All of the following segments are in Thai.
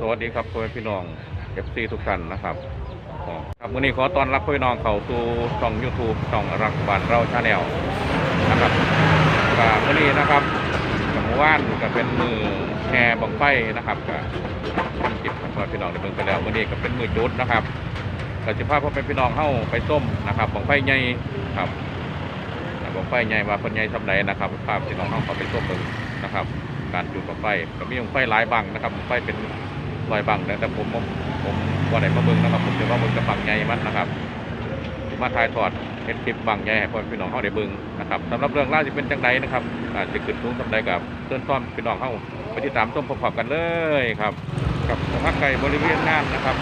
สวัสดีครับพ่อพี่น้อง FC ทุกท่านนะครับครับวันนี้ขอต้อนรับพี่น้องเข้าสู่ช่อง YouTube ช่องรักบ้านเราชาแนลนะครับก็วันนี้นะครับกับเมื่านก็เป็นมือแห่บังไฟนะครับก็ทำจิตของพ่อแม่พี่น้องในเมืองไปแล้ววันนี้ก็เป็นมือจุดนะครับก็จะพาพ่อแม่พี่น้องเข้าไปส้มนะครับบังไฟใหญ่ครับบังไฟใหญ่ว่าคนใหญ่สำใดนะครับพาพพี่น้องเข้าไปส้มเบิ่งนะครับ การจุดบังไฟก็มีบังไฟหลายบังนะครับบังไฟเป็น ลอยบังแต่ผมผมว่าไหนมาเบิ่งนะครับ ผมจะว่าเบิ่งกับบังใหญ่มันนะครับมาถ่ายทอดเห็นคลิปบังใหญ่ให้พ่อพี่น้องเขาได้เบิ่งนะครับสำหรับเรื่องราวจะเป็นจังไดนะครับอาจจะขึ้นสูงสำใดกับเตือนต้อนพี่น้องเข้าไปติดตามต้มประกอบกันเลยครับกับสภาพไก่บริเวณงานนะครับ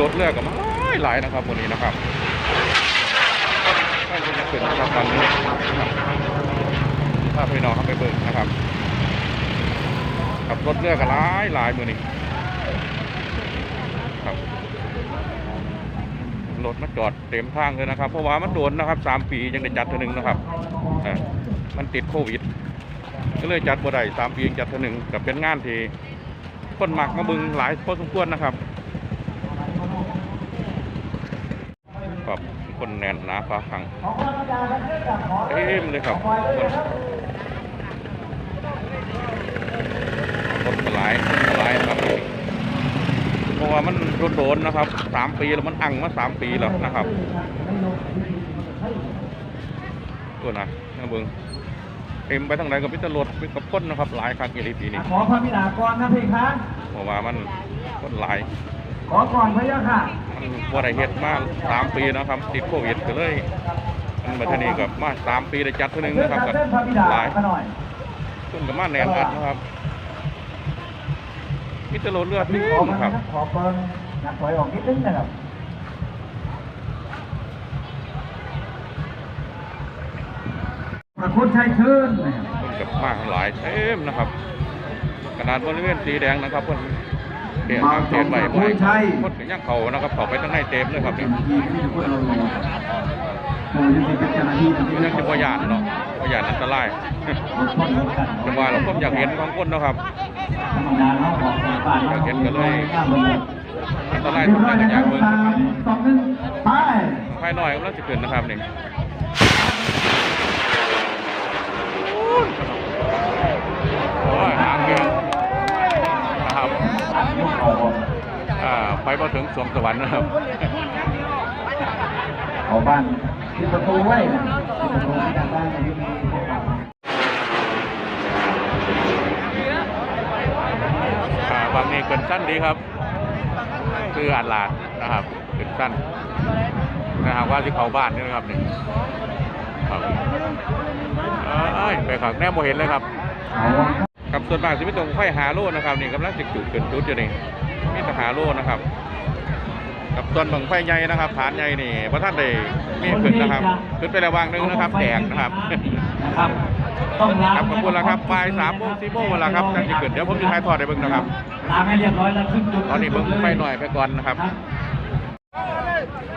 รถเลือกกับมาหลายหลนะครับวันนี้นะครับไม่เป็จะขึ้นนะครับตอนนี้ครับถ้าพี่น้องเข้าไปเบิ่งนะครับขับรถเลือกกันหลายหลายมือนี่ครับ รถมาจอดเต็มทางเลยนะครับ เพราะว่ามันโดนนะครับสามปียังได้จัดเท่านึงนะครับมันติดโควิด ก็เลยจัดบ่ได้สามปียังจัดเท่านึงกับเป็นงานที่คนหมักมาบึงหลายพอสมควรนะครับครับคนแน่นหนาฟ้าขังเต็มเลยครับคนคนหลายคนหลายครับ เพราะ ว่ามันโดนๆนะครับสามปีแล้วมันอังมาสามปีแล้วนะครับตัวนะนะเบิงเต็มไปทั้งไหนกับพิจารณากับคนนะครับ หลายครั้งเอลีปีนี้ขอพระบิดาก่อนนะพี่คะเพราะว่ามันคนหลายขอก่อนพระยาค่ะมันว่าได้เฮ็ดมาสามปีนะครับติดโควิดก็เลยมันมาที่นี่กับมาสามปีได้จัดเท่านึงเพื่อนนะครับกัก็เส้นพระบิดาหลายมาหน่อยขึ้นกับมาแน่นอัดนะครับ มิตรโลเลือดพี่นี่ขอมาครับขอเปิงนักถอยออกนิดนึงนะครับพระคุณชัยชื่นนะครับคนกับมากหลายเต็มนะครับขนาดบริเวณสีแดงนะครับเพิ่นเปลี่ยนทางเปลี่ยนใบใบคนก็ยังเขานะครับเขาไปทั้งในเต็มเลยครับนี่ที่ที่ทุกคนเราโอ้ยจริงๆเป็นเจ้าหน้าที่ที่ยังจะพยานเนาะพยานอันตรายอดทนเหมือนกันจังว่าเราผมอยากเห็นของคนเนาะครับธรรมดา เราของฝ่ายเราของเราข้ามเลยอันตรายเรีทุยกบอร้อยย่างนะอคย่ารังบเบิ่งสามสองหนึ่งไปภายหน่อยกำลังจะขึ้นนะครับนี่โอ้ยหางเกียงนะครับยกเขาออกอ่าไปมาถึงสวงสวรรค์นะครับเขาบ้านที่ประตูไว้นะที่ประตูที่ด้านล่างที่มีอ่าบางนี้ เกินสั้นดีครับ คืออ่านลาดนะครับเกินสั้นนะครับว่าที่เขาบ้านนี่นะครับนี่ครับเอ้ยไปขับแน่โมเห็นเลยครับกับส่วนมากสิไม่ตรงไฟหาโลนะครับนี่กำลังจะจุดขึ้นจุดอยู่นี่มีแต่หาโลนะครับกับส่วนบังไฟใหญ่นะครับฐานใหญ่นี่พระท่านได้มีขึ้นนะครับ ขึ้นไประวางนึงนะครับแตกนะครับนะ ครับต้องล้างครับขอบคุณแล้วครับบ่ายสามโมงสี่โมงเวลาครับนั่นจะขึ้นเดี๋ยวผมจะถ่ายทอดให้เบิ่งนะครับล้างให้เรียบร้อยแล้วขึ้นจุดตอนนี้เบิ่งไฟหน่อยไปก่อนนะครับ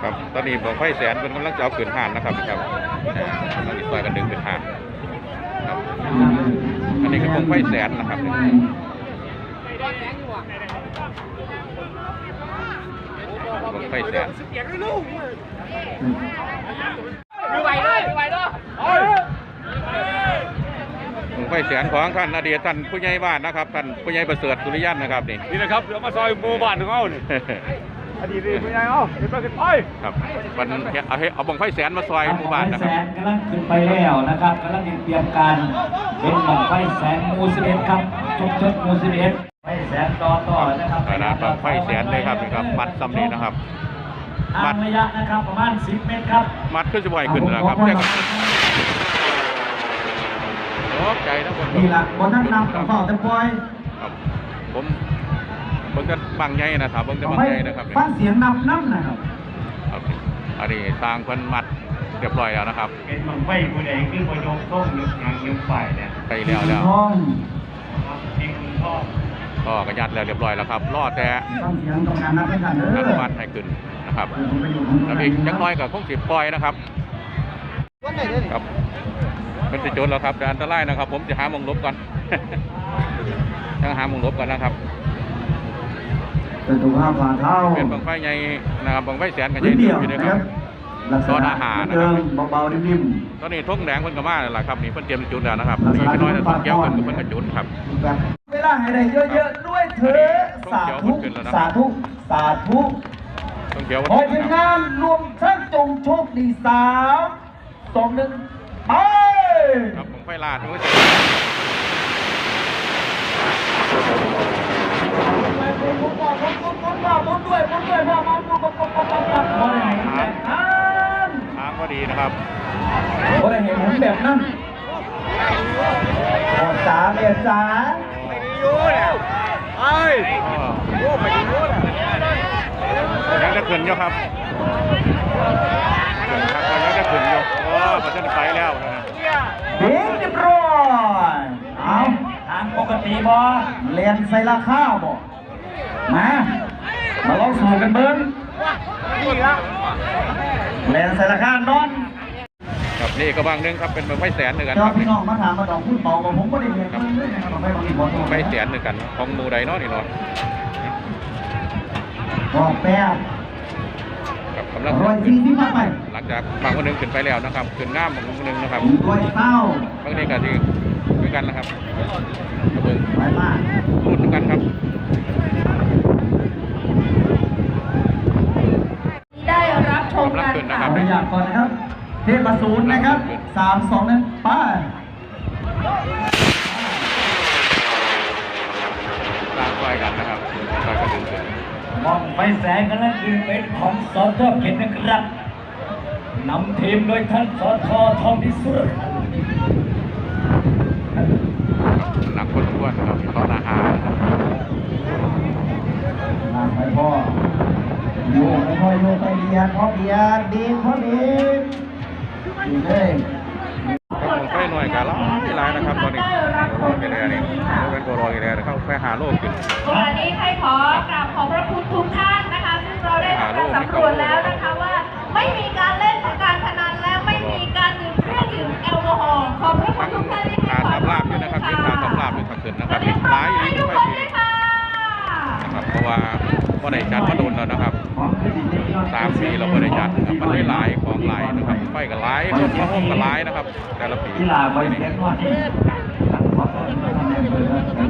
ครับตอนนี้บังไฟแสนเป็นกำลังจะเอาขึ้นหานนะครับครับอ่ากำลังจะซอยกันดึงขึ้นหานครับอันนี้ก็บังไฟแสนนะครับบังไฟแสนดูไหวด้วยดูไหวด้วยบัง ไฟแสนของท่านอดีตท่านผู้ใหญ่บ้านนะครับท่านผู้ใหญ่ประเสริฐสุริยันนะครับนี่นี่นะครับเดี๋ยวมาซอยหมู่บ้านถึงเอานี่ อดีตนี่เป็นไงเอ้าเห็นไปขึ้นไปครับมันเอาให้เอาบังไฟแสนมาซอยหมู่บ้านนะคแสรับนกำลังขึ้นไปแล้วนะครับกำลังเตรียมการเป็นบังไฟแสนหมูสิบเอ็ดครับชกชกหมูสิบเอ็ดไฟแสนต่อต่อนะครับขนาดบังไฟแสนเลยครับนี่ครับมัดซ้ำนี้นะครับ ทางระยะนะครับประมาณ 10 เมตรครับ มัดขึ้นจะบ่อยขึ้นนะครับแต่ก็โอ้ใจ นะคนนี่ละบนทั้งนำกับเฝ้าแต่ปล่อยครับผมเบิ่งกันบางใหญ่นะครับเบิ่งกันบางใหญ่นะครับนี่ฟังเสียงนับน้ำนะครับครับอันนี้ทางเพิ่นมัดเรียบร้อยแล้วนะครับ เป็นบังไฟผู้ใดคือประโยคต้มยุกยังยุกฝ่ายเนี่ยไปแล้วแล้วห้องจริงคุณพ่อก็กระยัดแล้วเรียบร้อยแล้วครับรอแต่ฟังเสียงตรงการนับด้วยกันเด้ออนุมัติให้ขึ้นนะครับแล้วอีกจักหน้อยก็คงสิปล่อยนะครับครับ เป็นสิโจรแล้วครับแต่อันตรายนะครับ ผมจะหาหมองหลบก่อนยังหาหมองหลบก่อนนะครับเป็นสุขภาพฝ่าเท้าเป็นบังไฟใหญ่นะครับบังไฟแสนกันใหพื้ญ่นเดียวอยู่ด้วยนะคครัรับบลักษซอสณะอาหารเหมือนเดิมเบาๆนิ่มตอนนี้ทุ่งแดงเพิ่นก็มาแล้วล่ะครับนี่เพิ่นเตรียมจุดแล้วนะครับลักษนี่ณะพี่น้อยแต่ต้นแก้วเพิ่นของก็เพิ่นก็จุดครับๆแบบเวลาให้ได้เยอะๆด้วยเถอะสาธุสาธุสาธุต้นแก้วขอทีมงานรวมทั้งจงโชคดีสามสองหนึ่งไป ครับบังไฟลาดมันก็จะมุนก่อนมุนมุนมุนก่อนมุนด้วยมุนด้วยพ่อมุนมุนมุนมุนมุนมุนมุนพอได้เห็นแบบนั้นทางก็ดีนะครับพอได้เห็นมุนแบบนั้นโอ้จ๋าเมียจ๋าอ๋อยังจะขึ้นอยู่ครับขึ้นครับางปกติบอเรียนใส่ราคาบ่มามาลองสู่กันเบิ้งเรียนใส่ราคานอนครับนี่ก็บางหนึงครับเป็นบังไฟแสนหนึ่งกันคเจ้ารับพี่น้องมาถามมาดอกพูดเบาบอกผมก็ได้เรียนมาเรื่อยๆนะครับบอกให้บางทีบอกไฟแสนหนึ่งกันของหมูใดเนาะนี่เนาะบอกแป๊บครับกำลังร้อยจริงที่มากไปหลังจากบางคนหนึ่งขึ้นไปแล้วนะครับขึ้นง่ามบางคนหนึ่งนะครับร้อยเต้าบางทีก็ที่ คือกันนะครับกระเบื้องไปมากรูดกันครับได้รับชมกำลังกันขึ้นนะคค่ะรับขออนุญาตก่อนนะครับ เทพมาศูนย์นะครับสามสองหนึ่งไปตามซอยกันนะครับซอยกันดึงขึ้นมองไปแสงกันแล้วคือเป็นของสอทอเข็นนะครับนำทีมโดยท่านสอทอทองพิสุทธิ์ หนักคนท้ วนนะครับตอนอาหารลากไปพ่อโยกไปพ่อโยกไปเบียดพ่อเบียดดีพ่อดีดีเลยก็คงไฟหน่อยกันแล้วไม่หลายนะครับตอนนี้โลกิเลนี่เป็นตัวรอกิเลนะครับไฟหาโลกขึ้นวันนี้ให้ขอกราบขอบพระคุณทุกท่านนะคะ ซึ่งเราได้ทำการสำรวจแล้วนะคะ ก็ได้จัดมาโดนแล้วนะครับสามปีเราก็ได้จัดนะครับมันได้หลายของหลายนะครับไฟก็หลายคนมาห้องก็หลายนะครับ แต่ละปีกีฬาใบเสียงว่านี่ทั้งขอต้อนรับท่านในอำเภอและผม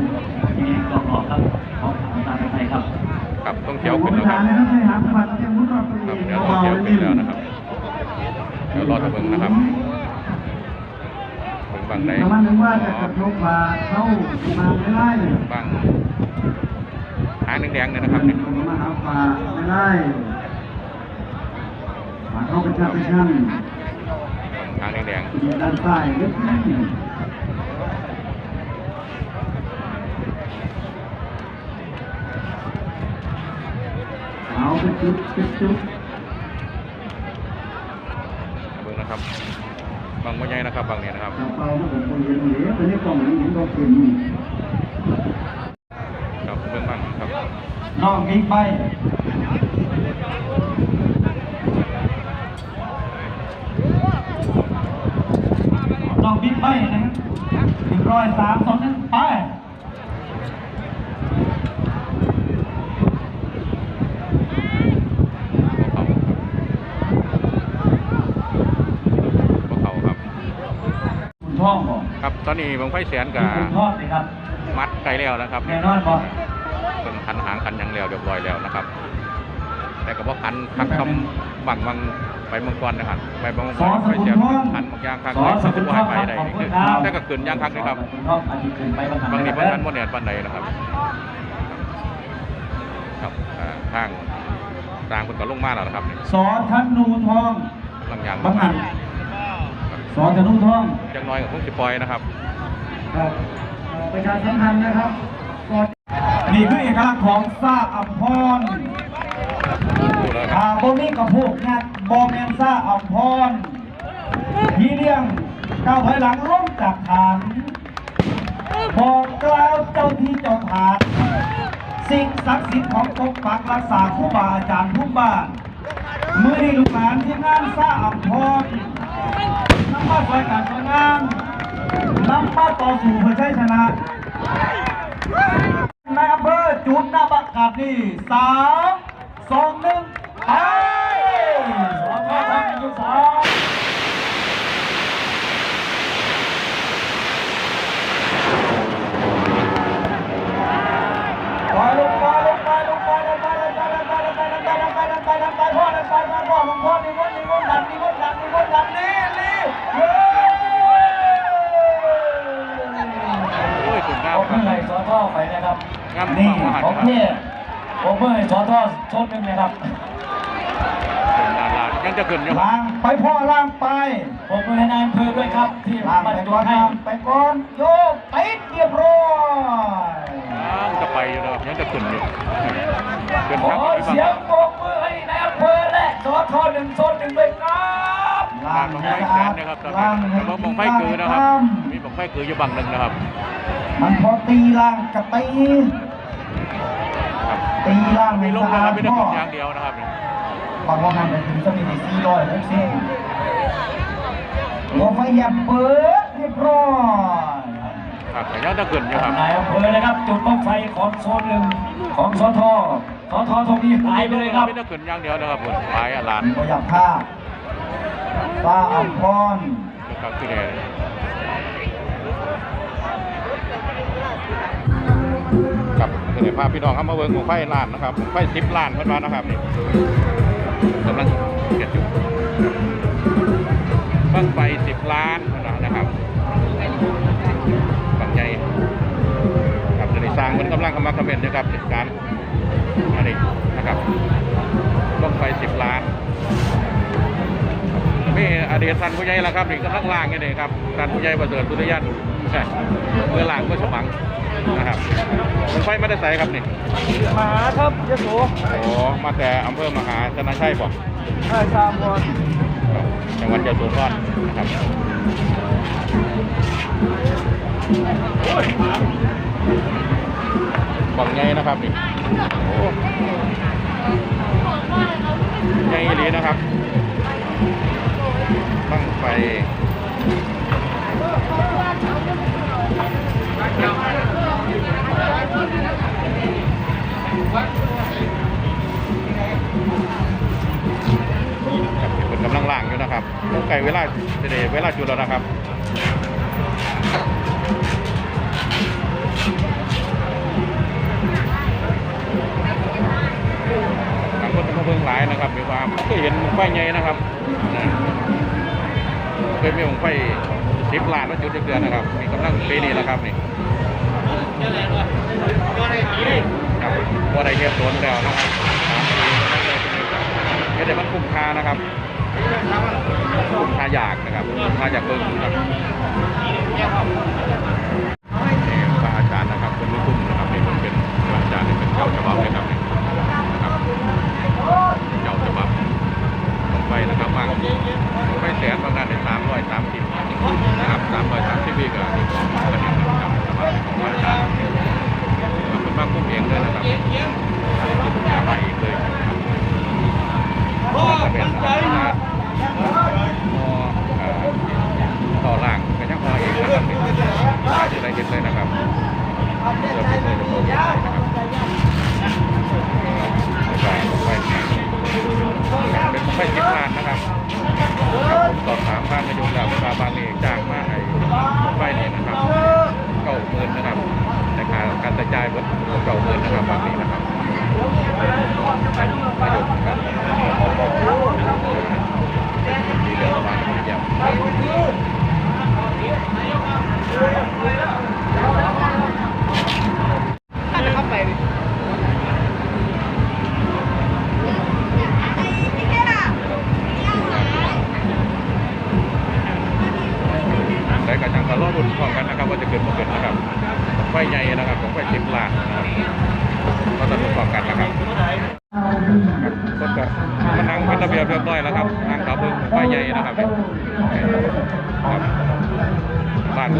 ที่กองหอครับของทางการไทยครับครับต้องเขียวขึ้นแล้วครับนะครับให้หาสมบัติเต็มมุ้งก่อนครับเดี๋ยวต้องเขียวขึ้นแล้วนะครับเดี๋ยวรอตะเบิงนะครับเบิ่งบางใดประมาณนึงว่าจะกระทบมาเข้ามาไม่ได้บาง หางแดงๆเนี่ยนะครับนี่ผมมาหาปลาไม่ได้ปลาเข้าเป็นชั้นเป็นชั้นหางแดงด้านซ้ายนิดนึงเอาเป็นจุดเป็นจุดๆเบิ่งนะครับบางวันใหญ่นะครับบางเนี่ยนะครับกระเป๋าที่ผมคนเห็นเหลือตัวนี้กล่องนี้เห็นก็เป็นครับเบิ่งบ้างครับ ลิกไบค์น้องบิ๊กไบค์นะครับหนึ่งร้อยสามสองหนึ่งไปพวกเขาครับคุณท่องบอกครับตอนนี้บางไฟแสนกับคุณท่องเลยครับ มัดไกลแล้วนะครับ แน่นอนบอกเป็นคันหางคัน แล้วเรียบร้อยแล้วนะครับ แต่ก็บ่คันคันคำบังบังไปเมืองก่อนนะครับไปบางสอสไปกุลเสียท่องคันบางอย่างคันสอสกุลท่องไปได้ขอบนี่คุคืณอครับแต่ก็เกินย่างคักนะครับคุณท่องอันนี้ขึ้นไปบางบางทีคเพิ่รั้นงกันบ่แน่นปานใดนะครับ ครับอ่าทางทางเพิ่นก็ลงมาแล้วนะครับนี่สอธนูทองบางอย่างบางอันสอธนูทองจังน้อยก็คงสิปล่อยนะครับครับประชาสัมพันธ์นะครับกด นี่คือเอกลักษณ์ของซาอัมพรครับอาโบมีกับพวกงัดบอมแมนซาอัมพรพี่เลี้ยงก้าวถอยหลังร่มจากฐานบอกกล่าวเจ้าที่เจ้าฐาน สิ่งศักดิ์สิทธิ์ของปกปักรักษาผู้บาอาจารย์ผู้บ้านมือนี้ลูกหลานที่งานซาอัมพรน้ำมาสวยการงามน้ำมาต่อสู่เพื่อใชัยชนะ จุดนาบักกาศนี่สามสองหนึ่ง นหนึ่งนะครับคุณดารายังจะขึ้นอยู่ครับล่างไปพ่อล่างไปผมเมื่อไหร่นายอำเภอด้วยครับที่ล่างบรรไปจุก่อนให้ล่างไปก่อนโยกติดเรียบร้อยยังจะไปอยู่นะครับยังจะขึ้นอยู่ขึ้นขครัอบเสียงปรบมือให้นายอำเภอและสอท่อหนึ่งชนหนึ่งด้วยครับล่าล่างงของให้ไฟสะแสอานดนะครับตอนล่างนี้ให้มองมองไฟล่างคือให้นะครับข้ามมีมองไฟคืออยู่บังหนึ่งนะครับ มันพอตีล่างกับตี ครับตีล่างมีให้ลูกสะนะคอารับดไม่ได้พ่ขึ้อนอย่างเดียวนะครับบางวันนั้นไปถึงจะมีสี่ร้อยหกสิบหัวไฟแยบเปิดเรียบร้อยครับแต่ยังจะขึ้นอยู่ครับนายอำเภอนะครับ จุดบ้างไฟของโซนหนึ่งของสอทอสอทอตรงนี้หายไปเลยครับไม่ได้ขึ้นอย่างเดียวนะครับผมหลายอะหลานก็อยากผ้าฟ้าอัมพรนะครับที่เนี่ ยครับคือในภาพพี่น้องเอามาเบิ่งของไฟล้านนะครับไฟสิบล้านเพิ่นว่านะครับนี่กำลังเก็บอยู่บ้งไฟสิบล้านเพิ่นว่านะครับบางใหญ่ครับจะได้สร้างมันกำลังกำลังคอมเมนต์นะครับเหตุการณ์อันนี้นะครับบ้างไฟสิบล้านมีอดีตท่านผู้ใหญ่แล้วครับนี่กำลังล่างนี่เองครับท่านผู้ใหญ่ประเสริฐสุริยันใช่ เมื่อล่างเมื่อสมังนะครับมันไฟไม่ได้ใส่ครับนี่มหาครับยโสโอ้มาแต่อำเภอมหาชนะชัยบอกใช่สามคนจังหวัดยะโสธรนะครับบังไงนะครับนี่โอ้ใหญ่อีหลีนะครับตั้งไฟครับ เป็นกำลังล่างอยู่นะครับไก่เวลาเดเวลาจุดแล้วนะครับทางคนมาเบิ่งหลายนะครับมีความเคยเห็นหมงไฟใหญ่นะครับเคยมีหมงไฟ สิบล้านมาจุดเดือนนะครับมีกำลังปีนี้แล้วครับนี่ครับว่าได้เฮ็ดสวนแล้วนะครับเฮ็ดได้มันคุ้มค่านะครับคุ้มค่าอยากนะครับคุ้มค่าอยากเบิ่งนะครับ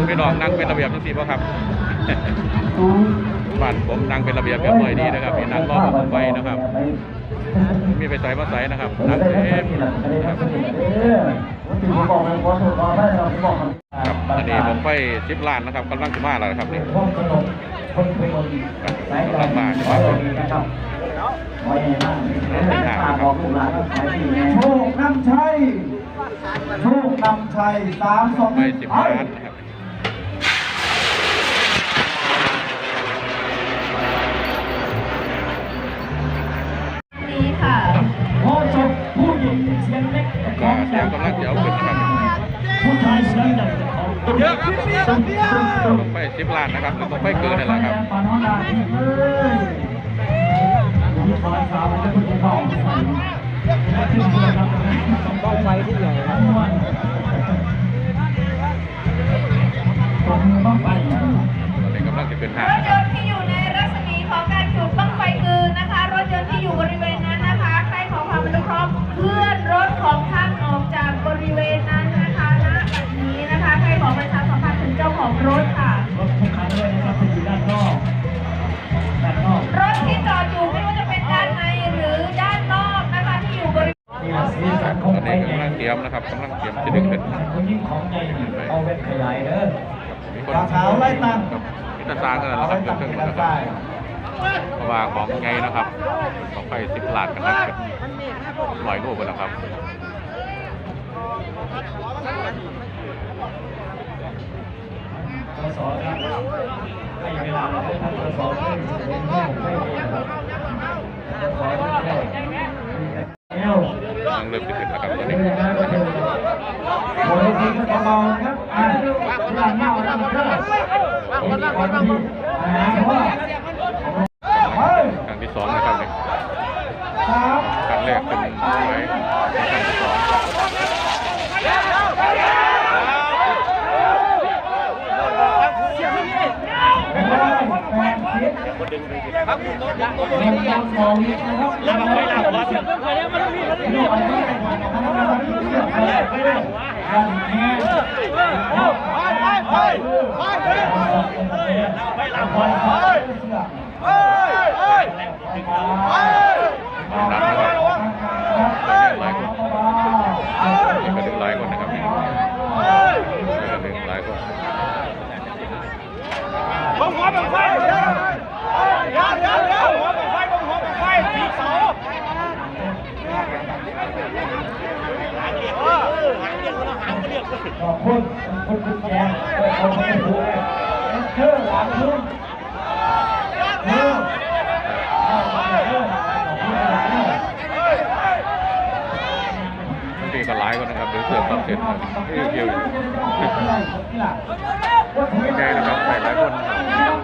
พี่น้องนั่งเป็นระเบียบทั้งสี่ป่ะครับบ้านผมนั่งเป็นระเบียบเรียบร้อยดีนะครับมีนั่งรอบไฟนะครับ มีไปใส่มาใส่นะครับนั่งเต็มครับครับอันนี้ผมไฟสิบล้านนะครับกำลังจะมาแล้วนะครับนี่ห้องสนุกคนเป็นคนสายการขอเราดีนะครับขอให้มากฝากบอกลูกหลานว่าขายดีแน่โชคนำชัย โชคนำชัยสามสองไปสิบล้านนะครับนี้ ยอะครับตุ้มตุ้ไปสิบล้านนะครับหรืองไปเกินเละครับปานอนดาที่เอ้ยคอยสาวมันจะพูดที่บอกใส่และที่เพื่อนครับต้องไฟที่ใหญ่ทั้งวันตรงมือบ้างไฟตอนนี้กำลังจะเป็นห้างนะครับ ด้านนอกนะคะที่อยู่บริเวณอันคตอนนี้กำลังเตรียมนะครับกำลังเตรียมจะดึงขึ้เป็นคนยิ่งของใหญ่เอาเป็นขยายเด้อมีคนตาขาวไล่ตั้งกับมิตรสร้างกันนะครับเกิดขึ้นนะครับเพราะว่าของไงนะครับของไปสิบล้านกันนะเป็นร้อยลูกไปแล้วครับสสครับให้เวลาเราได้ทำสสได้เป็นเรื่ไม่เองครับสสได้ เองเริ่มจะขึ้นนะครับตอนนี่นี้นะก็คือโอ้ยทีก็เบาครับอ่าหลังเงาแล้วมันก็คนละคนที่อ่าเพราะว่าเฮ้ย ครั้งที่สองนะครับเนี่ย สาม ครั้งแรกเป็นไว้ครั้งที่สอง เป็นร้อยแปดสิบ ครับผมยังยังมองนิดนะครับยังไม่หลับวะเสียงเพื่อนเคยได้มาแล้วพี่มาแล้วพี่มาแล้วพี่มาแล้วพี่มาแล้วพี่มาแล้วยังแห้งไปไปไปไปไปหลับไปไปนักนะครับนี่ก็ดึงหลายคนนะครับนี่ก็ดึงหลายคนบังหัวบังไฟเดี๋ยวเดี๋ยวเดี๋ยวเดี๋ยวหัวบังไฟบังหัวบังไฟสีเสา ขอบคุณคุณคุณแจงขอบคุณคุณเชื่อหลังคุณเชื่อขอบคุณหลังคุณบางก็หลายคนนะครับเดี๋ยวเสือมความเสร็จนะครับเกี่ยวเกี่ยวไม่ใช่นะครับหลายหลายคนนะครับ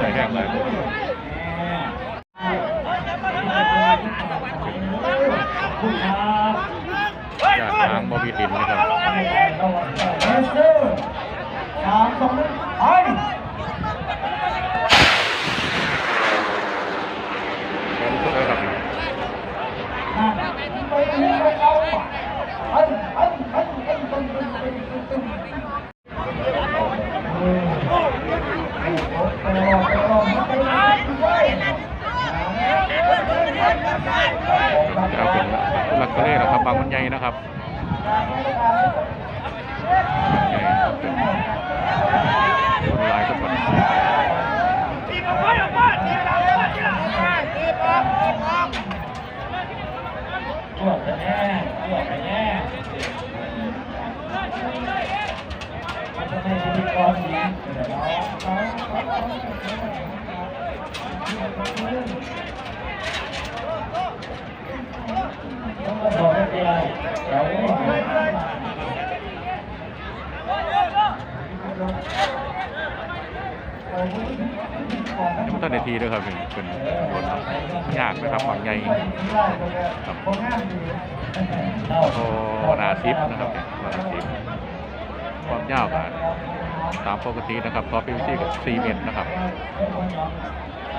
หลายแห่งหลายคน จากทางบอบีดินนะครับ สามสองไป ผมสุดแล้วครับ ไปไปเอาไปไปไปไปไปจะเป็นหลักทะเลนะครับบางมันใหญ่นะครับใหญ่ครับเป็นคนหลายคน ตีบังไฟออกมาตีหลังมาตีหลังมาตีออกออกออก ตรวจแน่ตรวจแน่ทำไมพิธีกรนี้ ต้องมาบอกกันเดียวเดี๋ยว ท่านในทีด้วยครับเป็นเป็นรถยากนะครับบางใหญ่ครับโอ้หนาซิปนะครับนาซิปความยาวกันตามปกตินะครับต่อพีซีกับ4เมตรนะครับ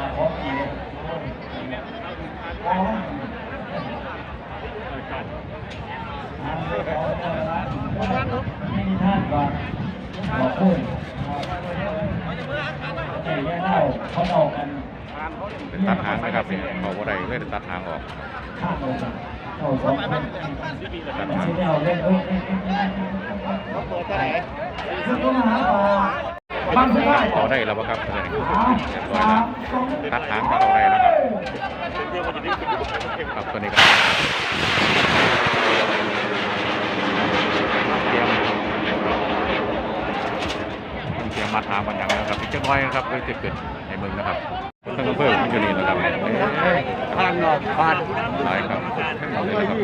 มาพร้อมกีเลยพร้อมไม่มีท่านก่อนบอกคุณแย่เล่าเขาเอากันเป็นตัดหางนะครับเนี่ยบอกว่าอะไรเพื่อตัดหางออกข้ามเลยเอาสองคนตัดหางเล่นเล่นเล่นเขาตัวไหนคือเขามาหาปลา เอาได้แล้วครับเรีท้อยตัดหางเอาได้แล้วครับครับตัวนี้ครับเตรียมเตรียมมาหาบันย่างแล้วครับอีกจักน้อยครับก็จะเกิดในเมืองนะครับ เครื่องเพิ่มอยู่นี่นะครับพันหลอดพันหลายครับเอาเลยครับ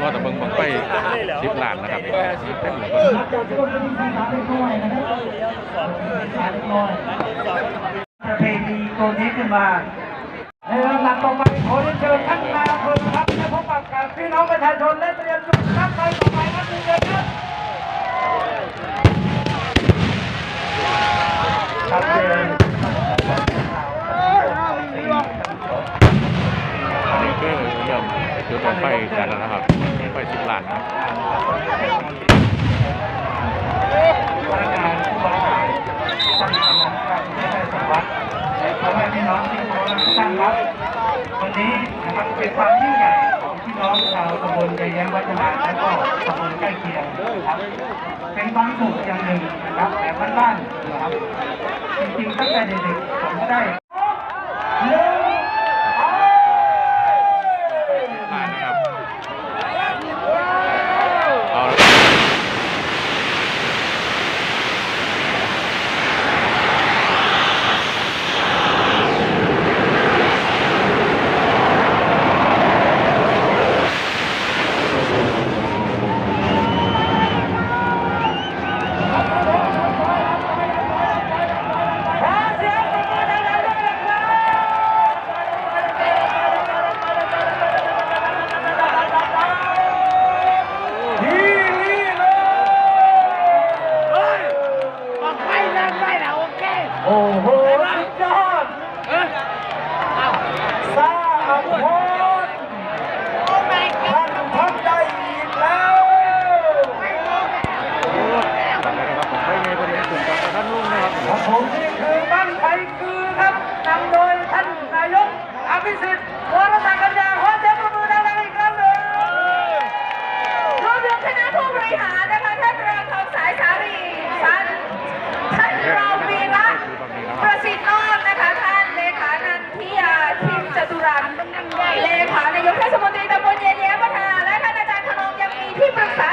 ก็แต่เบิ่งบังไปสิบล้านนะครับเต็มเลยประเพณีตัวนี้ขึ้นมาในลำดับต่อไปขอได้เจอญท่านนายอำเภอครับและพบปะกับพี่น้องประชาชนและเตรียมจุดนับไปต่อไปนั่นเองครับ อันนี้คืยี่ยมคือตัวไปกันแล้วนะครับไปสิบล้านนะทำพี่น้องที่เคารพทุกท่านครับวันนี้นะครับเป็นความยิ่งใหญ่ของพี่น้องชาวตำบลใจแย้มวัฒนาและก็ตำบลใกล้เคีย เป็นความสุขอย่างหนึ่งนะครับแบบบ้านๆนะครับจริงๆตั้งแต่เด็กๆผมก็ได้ Super